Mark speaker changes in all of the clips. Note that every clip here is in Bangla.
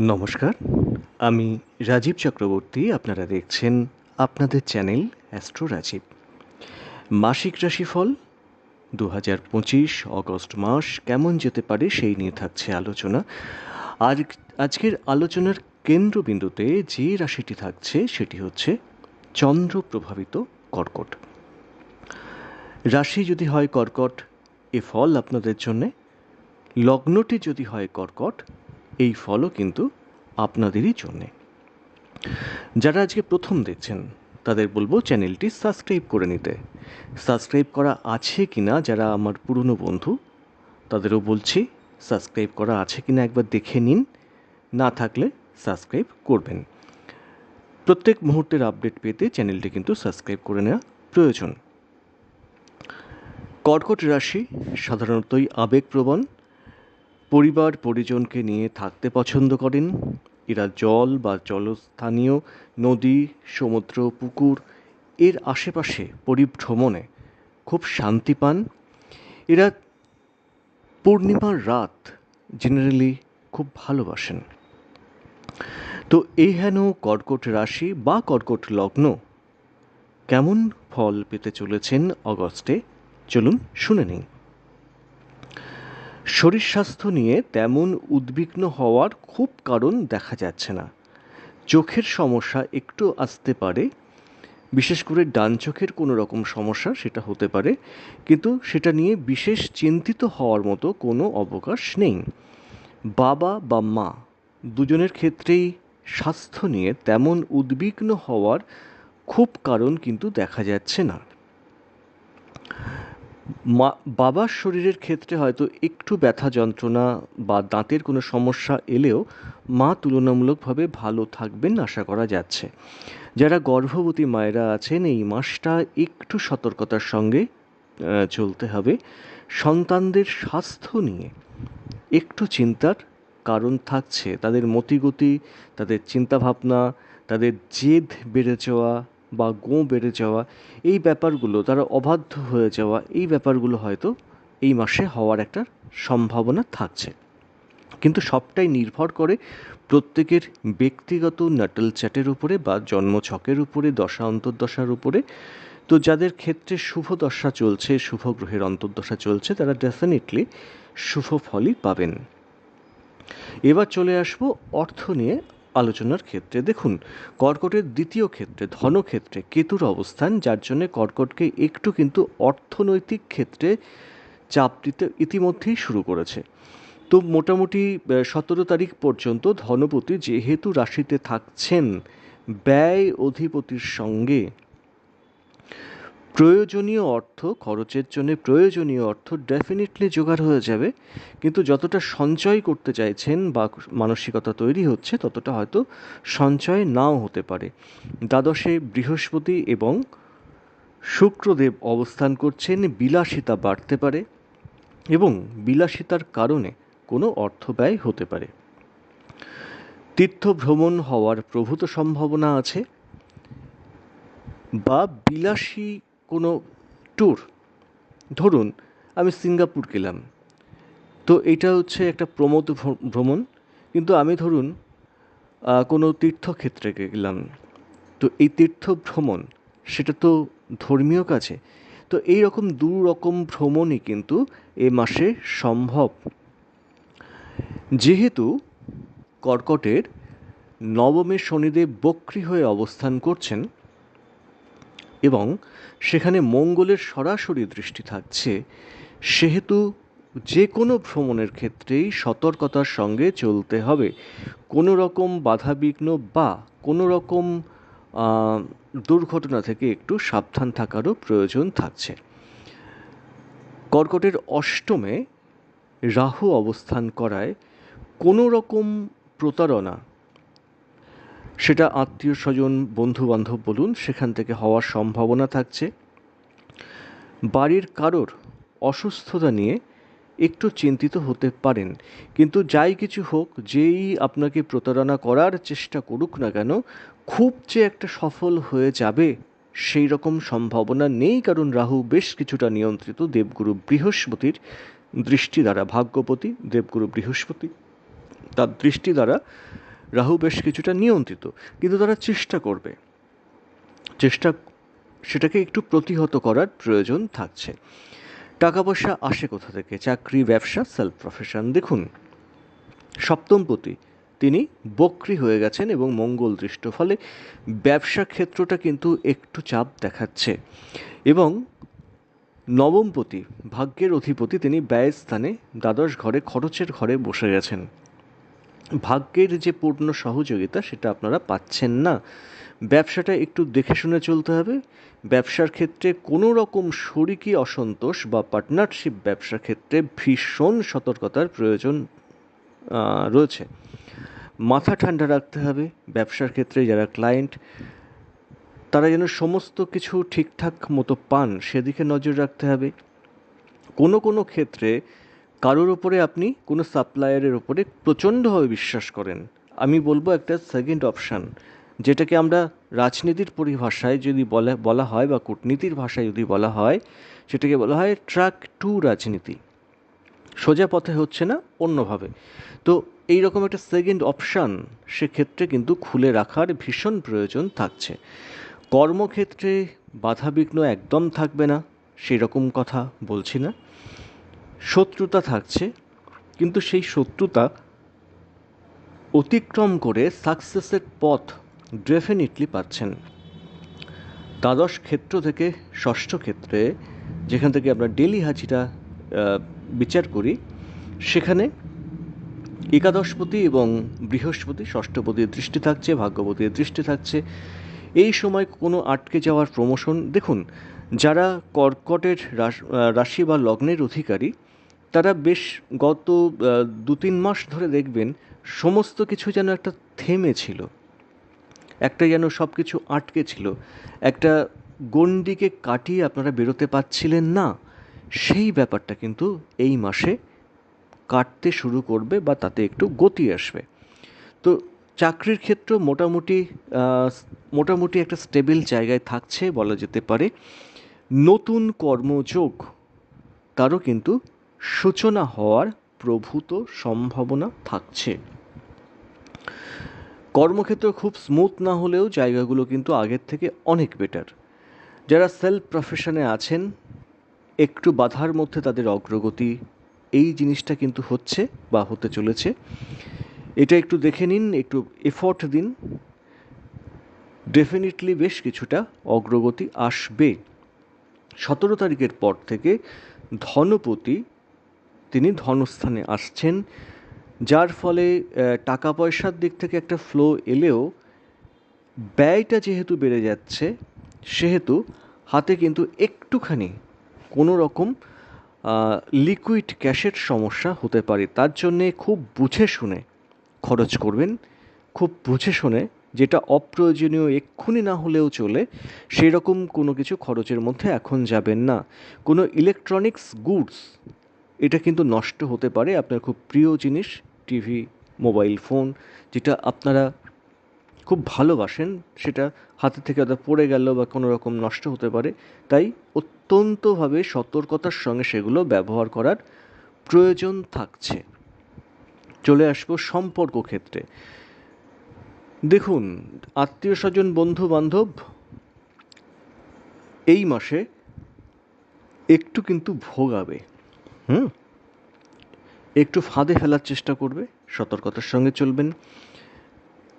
Speaker 1: নমস্কার। আমি রাজীব চক্রবর্তী, আপনারা দেখছেন আপনাদের চ্যানেল অ্যাস্ট্রো রাজীব। মাসিক রাশিফল দু হাজার পঁচিশ অগস্ট মাস, কেমন যেতে পারে সেই নিয়ে থাকছে আলোচনা। আজ, আজকের আলোচনার কেন্দ্রবিন্দুতে যে রাশিটি থাকছে সেটি হচ্ছে চন্দ্র প্রভাবিত কর্কট। রাশি যদি হয় কর্কট, এ ফল আপনাদের জন্যে। লগ্নটি যদি হয় কর্কট এই ফলও কিন্তু আপনাদেরই জন্যে। যারা আজকে প্রথম দেখছেন, তাদের বলব চ্যানেলটি সাবস্ক্রাইব করে নিতে। সাবস্ক্রাইব করা আছে কি না যারা আমার পুরনো বন্ধু, তাদেরও বলছি সাবস্ক্রাইব করা আছে কি না একবার দেখে নিন, না থাকলে সাবস্ক্রাইব করবেন। প্রত্যেক মুহূর্তের আপডেট পেতে চ্যানেলটি কিন্তু সাবস্ক্রাইব করে নেওয়া প্রয়োজন। কর্কট রাশি সাধারণতই আবেগপ্রবণ পরিবার, পরিজনকে নিয়ে থাকতে পছন্দ করেন। এরা জল বা জলস্থানীয় নদী, সমুদ্র, পুকুর, এর আশেপাশে পরিভ্রমণে খুব শান্তি পান। এরা পূর্ণিমার রাত জেনারেলি খুব ভালোবাসেন। তো এই হেন কর্কট রাশি বা কর্কট লগ্ন কেমন ফল পেতে চলেছেন অগস্টে? চলুন শুনে নিন শরীর স্বাস্থ্য নিয়ে তেমন উদ্বিগ্ন হওয়ার খুব কারণ দেখা যাচ্ছে না। চোখের সমস্যা একটু আসতে পারে, বিশেষ করে ডান চোখের কোনো রকম সমস্যা সেটা হতে পারে, কিন্তু সেটা নিয়ে বিশেষ চিন্তিত হওয়ার মতো কোনো অবকাশ নেই। বাবা বা মা দুজনের ক্ষেত্রেই স্বাস্থ্য নিয়ে তেমন উদ্বিগ্ন হওয়ার খুব কারণ কিন্তু দেখা যাচ্ছে না। মা, বাবার শরীরের ক্ষেত্রে হয়তো একটু ব্যথা যন্ত্রণা বা দাঁতের কোনো সমস্যা এলেও মা তুলনামূলকভাবে ভালো থাকবেন আশা করা যাচ্ছে। যারা গর্ভবতী মায়েরা আছেন, এই মাসটা একটু সতর্কতার সঙ্গে চলতে হবে। সন্তানদের স্বাস্থ্য নিয়ে একটু চিন্তার কারণ থাকছে। তাদের মতিগতি, তাদের চিন্তাভাবনা, তাদের জেদ বেড়ে যাওয়া বা গোঁ বেড়ে যাওয়া, এই ব্যাপারগুলো, তারা অবাধ্য হয়ে যাওয়া, এই ব্যাপারগুলো হয়তো এই মাসে হওয়ার একটা সম্ভাবনা থাকছে। কিন্তু সবটাই নির্ভর করে প্রত্যেকের ব্যক্তিগত নাটল চ্যাটের উপরে বা জন্মছকের উপরে, দশা, অন্তর্দশার উপরে। তো যাদের ক্ষেত্রে শুভ দশা চলছে, শুভ গ্রহের অন্তর্দশা চলছে, তারা ডেফিনেটলি শুভ ফলই পাবেন। এবার চলে আসব অর্থ নিয়ে। আলোচনার ক্ষেত্রে দেখুন, কর্কটের দ্বিতীয় ক্ষেত্রে, ধনক্ষেত্রে কেতুর অবস্থান, যার জন্য কর্কটকে একটু কিন্তু অর্থনৈতিক ক্ষেত্রে চাপ দিতে ইতিমধ্যেই শুরু করেছে। তো মোটামুটি সতেরো তারিখ পর্যন্ত ধনপতি যেহেতু রাশিতে থাকছেন, ব্যয় অধিপতির সঙ্গে প্রয়োজনীয় অর্থ, খরচের জন্য প্রয়োজনীয় অর্থ ডেফিনেটলি জোগাড় হয়ে যাবে, কিন্তু যতটা সঞ্চয় করতে চাইছেন বা মানসিকতা তৈরি হচ্ছে, ততটা হয়তো সঞ্চয় নাও হতে পারে। দ্বাদশে বৃহস্পতি এবং শুক্রদেব অবস্থান করছেন, বিলাসিতা বাড়তে পারে এবং বিলাসিতার কারণে কোনো অর্থ ব্যয় হতে পারে। তীর্থ ভ্রমণ হওয়ার প্রভূত সম্ভাবনা আছে বা বিলাসী কোনো ট্যুর ধরুন আমি সিঙ্গাপুর গেলাম, তো এটা হচ্ছে একটা প্রমোদ ভ্রমণ, কিন্তু আমি ধরুন কোনো তীর্থক্ষেত্রে গেলাম, তো এই তীর্থ ভ্রমণ, সেটা তো ধর্মীয় কাছে তো এই রকম দু রকম ভ্রমণই কিন্তু এ মাসে সম্ভব। যেহেতু কর্কটের নবমে শনিদেব বক্রি হয়ে অবস্থান করছেন এবং সেখানে মঙ্গলের সরাসরি দৃষ্টি থাকছে, সেহেতু যে কোনো ভ্রমণের ক্ষেত্রেই সতর্কতার সঙ্গে চলতে হবে। কোনো রকম বাধাবিঘ্ন বা কোনো রকম দুর্ঘটনা থেকে একটু সাবধান থাকারও প্রয়োজন থাকছে। কর্কটের অষ্টমে রাহু অবস্থান করায় কোনো রকম প্রতারণা সেটা আত্মীয় স্বজন বন্ধু বান্ধব বলুন, সেখান থেকে হওয়ার সম্ভাবনা থাকছে। বাড়ির কারোর অসুস্থতা নিয়ে একটু চিন্তিত হতে পারেন। কিন্তু যাই কিছু হোক, যেই আপনাকে প্রতারণা করার চেষ্টা করুক না কেন, খুব যে একটা সফল হয়ে যাবে, সেই রকম সম্ভাবনা নেই। কারণ রাহু বেশ কিছুটা নিয়ন্ত্রিত। দেবগুরু বৃহস্পতির দৃষ্টি দ্বারা ভাগ্যপতি, দেবগুরু বৃহস্পতি, তার দৃষ্টি দ্বারা রাহু বেশ কিছুটা নিয়ন্ত্রিত, কিন্তু তারা চেষ্টা করবে। চেষ্টা, সেটাকে একটু প্রতিহত করার প্রয়োজন থাকছে। টাকা পয়সা আসে কোথা থেকে? চাকরি, ব্যবসা সেলফ প্রফেশন দেখুন, সপ্তমপতি, তিনি বক্রি হয়ে গেছেন এবং মঙ্গল দৃষ্ট, ফলে ব্যবসা ক্ষেত্রটা কিন্তু একটু চাপ দেখাচ্ছে। এবং নবমপতি, ভাগ্যের অধিপতি, তিনি ব্যয় স্থানে দ্বাদশ ঘরে খরচের ঘরে বসে গেছেন। ভাগ্যের যে পূর্ণ সহযোগিতা, সেটা আপনারা পাচ্ছেন না। ব্যবসাটা একটু দেখে শুনে চলতে হবে। ব্যবসার ক্ষেত্রে কোনো রকম শরিকি অসন্তোষ বা পার্টনারশিপ ব্যবসার ক্ষেত্রে ভীষণ সতর্কতার প্রয়োজন রয়েছে। মাথা ঠান্ডা রাখতে হবে ব্যবসার ক্ষেত্রে যারা ক্লায়েন্ট তারা যেন সমস্ত কিছু ঠিকঠাক মতো পান, সেদিকে নজর রাখতে হবে। কোনো কোনো ক্ষেত্রে কারোর ওপরে আপনি কোনো সাপ্লায়ারের ওপরে প্রচণ্ডভাবে বিশ্বাস করেন, আমি বলব একটা সেকেন্ড অপশান যেটাকে আমরা রাজনীতির পরিভাষায় যদি বলা বলা হয় বা কূটনীতির ভাষায় যদি বলা হয়, সেটাকে বলা হয় ট্র্যাক টু রাজনীতি। সোজা পথে হচ্ছে না, অন্যভাবে। তো এই রকম একটা সেকেন্ড অপশান সেক্ষেত্রে কিন্তু খুলে রাখার ভীষণ প্রয়োজন থাকছে। কর্মক্ষেত্রে বাধাবিঘ্ন একদম থাকবে না সেই রকম কথা বলছি না। শত্রুতা থাকছে, কিন্তু সেই শত্রুতা অতিক্রম করে সাকসেসের পথ ডেফিনেটলি পাচ্ছেন। দ্বাদশ ক্ষেত্র থেকে ষষ্ঠ ক্ষেত্রে, যেখান থেকে আমরা ডেলি হাজিরা বিচার করি, সেখানে একাদশপতি এবং বৃহস্পতি, ষষ্ঠপতির দৃষ্টি থাকছে ভাগ্যবতীর দৃষ্টি থাকছে। এই সময় কোনো আটকে যাওয়ার প্রমোশন, দেখুন, যারা কর্কটের রাশি বা লগ্নের অধিকারী তারা বেশ গত দু তিন মাস ধরে দেখবেন সমস্ত কিছু যেন একটা থেমে ছিল। একটা যেন সব কিছু আটকে ছিল। একটা গণ্ডিকে কাটিয়ে আপনারা বেরোতে পারছিলেন না। সেই ব্যাপারটা কিন্তু এই মাসে কাটতে শুরু করবে বা তাতে একটু গতি আসবে। তো চাকরির ক্ষেত্র মোটামুটি মোটামুটি একটা স্টেবল জায়গায় থাকছে বলা যেতে পারে। নতুন কর্মযোগ, তারও কিন্তু সূচনা হওয়ার প্রভূত সম্ভাবনা থাকছে। কর্মক্ষেত্র খুব স্মুথ না হলেও জায়গাগুলো কিন্তু আগের থেকে অনেক বেটার যারা সেলফ প্রফেশনে আছেন, একটু বাধার মধ্যে তাদের অগ্রগতি এই জিনিসটা কিন্তু হচ্ছে বা হতে চলেছে। এটা একটু দেখে নিন, একটু এফর্ট দিন। ডেফিনেটলি বেশ কিছুটা অগ্রগতি আসবে। সতেরো তারিখের পর থেকে ধনপতি তিনি ধনস্থানে আসছেন, যার ফলে টাকা পয়সার দিক থেকে একটা ফ্লো এলেও ব্যয়টা যেহেতু বেড়ে যাচ্ছে, সেহেতু হাতে কিন্তু একটুখানি কোনো রকম লিকুইড ক্যাশের সমস্যা হতে পারে। তার জন্যে খুব বুঝে শুনে খরচ করবেন, খুব বুঝে শুনে যেটা অপ্রয়োজনীয় এক্ষুনি না হলেও চলে সেই রকম কোনো কিছু খরচের মধ্যে এখন যাবেন না। কোনো ইলেকট্রনিক্স গুডস এটা কিন্তু নষ্ট হতে পারে আপনার খুব প্রিয় জিনিস, টিভি, মোবাইল ফোন, যেটা আপনারা খুব ভালোবাসেন, সেটা হাতে থেকে হয়তো পড়ে গেল বা কোনো রকম নষ্ট হতে পারে। তাই অত্যন্তভাবে সতর্কতার সঙ্গে সেগুলো ব্যবহার করার প্রয়োজন থাকছে। চলে আসব সম্পর্ক ক্ষেত্রে। দেখুন, আত্মীয় স্বজন বন্ধু বান্ধব এই মাসে একটু কিন্তু ভোগাবে। হুম। একটু ফাঁদে ফেলার চেষ্টা করবে, সতর্কতার সঙ্গে চলবেন।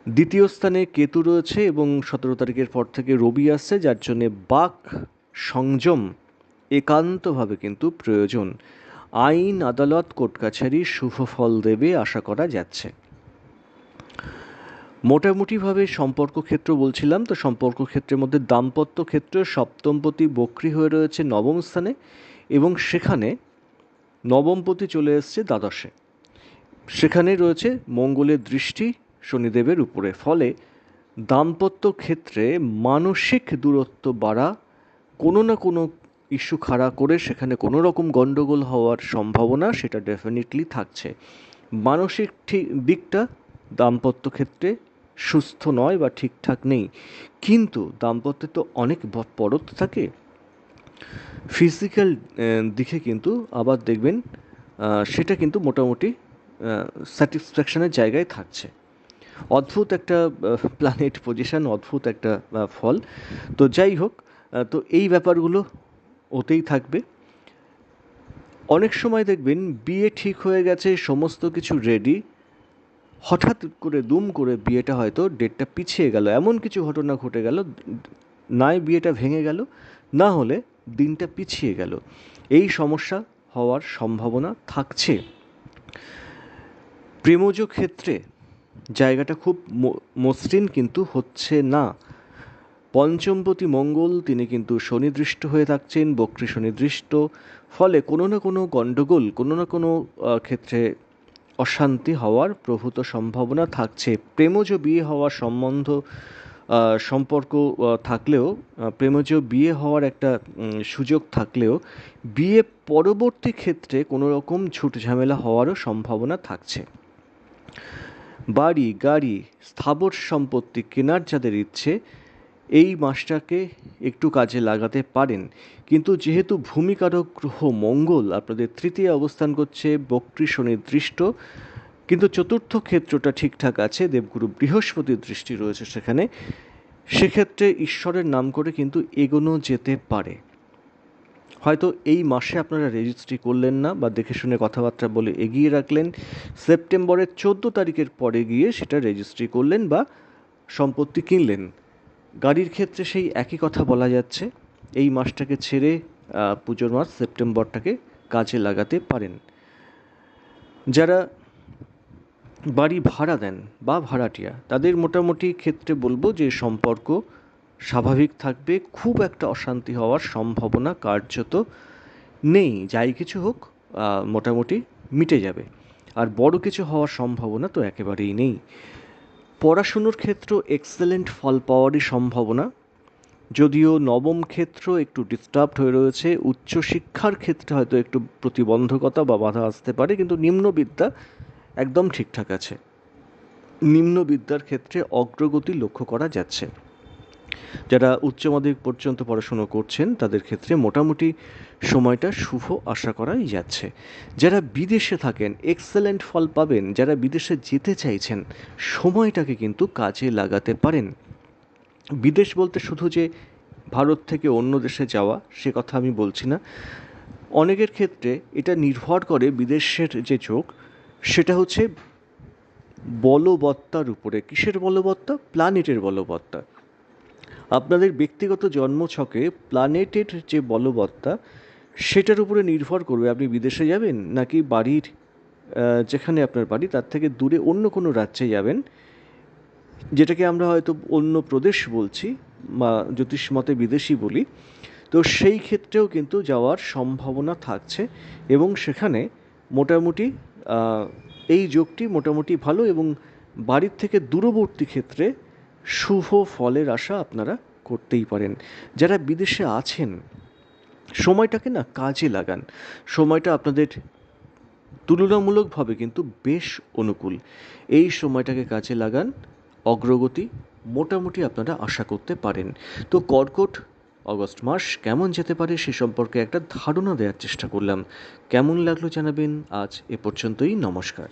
Speaker 1: দ্বিতীয় স্থানে কেতু রয়েছে এবং সতেরো তারিখের পর থেকে রবি আসছে, যার জন্যে বাক সংযম একান্তভাবে কিন্তু প্রয়োজন। আইন, আদালত কোর্ট কাছারি শুভ ফল দেবে আশা করা যাচ্ছে। মোটামুটিভাবে সম্পর্ক ক্ষেত্র বলছিলাম, তো সম্পর্ক ক্ষেত্রের মধ্যে দাম্পত্য ক্ষেত্র সপ্তমপতি বক্রি হয়ে রয়েছে নবম স্থানে এবং সেখানে নবমপতি চলে এসছে দ্বাদশে। সেখানে রয়েছে মঙ্গলের দৃষ্টি, শনিদেবের উপরে। ফলে দাম্পত্য ক্ষেত্রে মানসিক দূরত্ব বাড়া, কোনো না কোনো ইস্যু খাড়া করে সেখানে কোনো রকম গণ্ডগোল হওয়ার সম্ভাবনা সেটা ডেফিনেটলি থাকছে। মানসিক ঠিক দিকটা দাম্পত্য ক্ষেত্রে সুস্থ নয় বা ঠিকঠাক নেই। কিন্তু দাম্পত্যে তো অনেক পরত থাকে। ফিজিক্যাল দিকে কিন্তু আবার দেখবেন সেটা কিন্তু মোটামুটি স্যাটিসফ্যাকশনের জায়গায় থাকছে। অদ্ভুত একটা প্ল্যানেট পজিশন অদ্ভুত একটা ফল। তো যাই হোক তো এই ব্যাপারগুলো ওতেই থাকবে। অনেক সময় দেখবেন, বিয়ে ঠিক হয়ে গেছে, সমস্ত কিছু রেডি হঠাৎ করে, দুম করে বিয়েটা হয়তো ডেটটা পিছিয়ে গেল। এমন কিছু ঘটনা ঘটে গেল, নাই বিয়েটা ভেঙে গেল, না হলে দিনটা পিছিয়ে গেল। এই সমস্যা হওয়ার সম্ভাবনা থাকছে। প্রেমজ ক্ষেত্রে জায়গাটা খুব মসৃণ কিন্তু হচ্ছে না। পঞ্চমপতি মঙ্গল, তিনি কিন্তু শনিদৃষ্ট হয়ে থাকছেন, বক্রী শনিদৃষ্ট। ফলে কোনো না কোনো গণ্ডগোল, কোনো না কোনো ক্ষেত্রে অশান্তি হওয়ার প্রভূত সম্ভাবনা থাকছে। প্রেমজ বিয়ে হওয়ার সম্বন্ধ সম্পর্ক থাকলেও প্রেমজ বিয়ে হওয়ার একটা সুযোগ থাকলেও, বিয়ে পরবর্তী ক্ষেত্রে কোনো রকম ঝুট ঝামেলা হওয়ারও সম্ভাবনা থাকছে। বাড়ি, গাড়ি, স্থাবর সম্পত্তি কেনার যাদের ইচ্ছে, এই মাসটাকে একটু কাজে লাগাতে পারেন। কিন্তু যেহেতু ভূমিকারক গ্রহ মঙ্গল, আপনাদের তৃতীয় অবস্থান করছে বক্রী শনির দৃষ্ট কিন্তু চতুর্থ ক্ষেত্রটা ঠিকঠাক আছে, দেবগুরু বৃহস্পতির দৃষ্টি রয়েছে সেখানে। সেক্ষেত্রে ঈশ্বরের নাম করে কিন্তু এগোনো যেতে পারে। হয়তো এই মাসে আপনারা রেজিস্ট্রি করলেন না বা দেখে শুনে কথাবার্তা বলে এগিয়ে রাখলেন। সেপ্টেম্বরের চোদ্দ তারিখের পরে গিয়ে সেটা রেজিস্ট্রি করলেন বা সম্পত্তি কিনলেন। গাড়ির ক্ষেত্রে সেই একই কথা বলা যাচ্ছে। এই মাসটাকে ছেড়ে পুজোর মাস সেপ্টেম্বরটাকে কাজে লাগাতে পারেন। যারা বাড়ি ভাড়া দেন বা ভাড়াটিয়া। তাদের মোটামুটি ক্ষেত্রে বলব যে সম্পর্ক স্বাভাবিক থাকবে, খুব একটা অশান্তি হওয়ার সম্ভাবনা কার্যত নেই। যাই কিছু হোক মোটামুটি মিটে যাবে। আর বড় কিছু হওয়ার সম্ভাবনা তো একেবারেই নেই। পড়াশুনোর ক্ষেত্র এক্সেলেন্ট ফল পাওয়ারই সম্ভাবনা। যদিও নবম ক্ষেত্র একটু ডিস্টার্বড হয়ে রয়েছে, উচ্চশিক্ষার ক্ষেত্রে হয়তো একটু প্রতিবন্ধকতা বা বাধা আসতে পারে, কিন্তু নিম্নবিদ্যা একদম ঠিকঠাক আছে। নিম্নবিদ্যার ক্ষেত্রে অগ্রগতি লক্ষ্য করা যাচ্ছে। যারা উচ্চ মাধ্যমিক পর্যন্ত পড়াশুনো করছেন, তাদের ক্ষেত্রে মোটামুটি সময়টা শুভ আশা করাই যাচ্ছে। যারা বিদেশে থাকেন এক্সেলেন্ট ফল পাবেন। যারা বিদেশে যেতে চাইছেন, সময়টাকে কিন্তু কাজে লাগাতে পারেন। বিদেশ বলতে শুধু যে ভারত থেকে অন্য দেশে যাওয়া, সে কথা আমি বলছি না। অনেকের ক্ষেত্রে এটা নির্ভর করে বিদেশের যে চোখ সেটা হচ্ছে বলবত্তার উপরে। কিসের বলবত্তা? প্ল্যানেটের বলবত্তা। আপনাদের ব্যক্তিগত জন্মছকে প্ল্যানেটের যে বলবত্তা, সেটার উপরে নির্ভর করবে। আপনি বিদেশে যাবেন নাকি বাড়ির যেখানে আপনার বাড়ি, তার থেকে দূরে অন্য কোনো রাজ্যে যাবেন, যেটাকে আমরা হয়তো অন্য প্রদেশ বলছি বা জ্যোতিষ মতে বিদেশি বলি, তো সেই ক্ষেত্রেও কিন্তু যাওয়ার সম্ভাবনা থাকছে এবং সেখানে মোটামুটি এই যোগটি মোটামুটি ভালো এবং বাড়ির থেকে দূরবর্তী ক্ষেত্রে শুভ ফলের আশা আপনারা করতেই পারেন। যারা বিদেশে আছেন, সময়টাকে না কাজে লাগান। সময়টা আপনাদের তুলনামূলকভাবে কিন্তু বেশ অনুকূল। এই সময়টাকে কাজে লাগান, অগ্রগতি মোটামুটি আপনারা আশা করতে পারেন। তো কর্কট অগস্ট মাস কেমন যেতে পারে সে সম্পর্কে একটা ধারণা দেওয়ার চেষ্টা করলাম। কেমন লাগল জানাবেন? আজ এ পর্যন্তই, নমস্কার।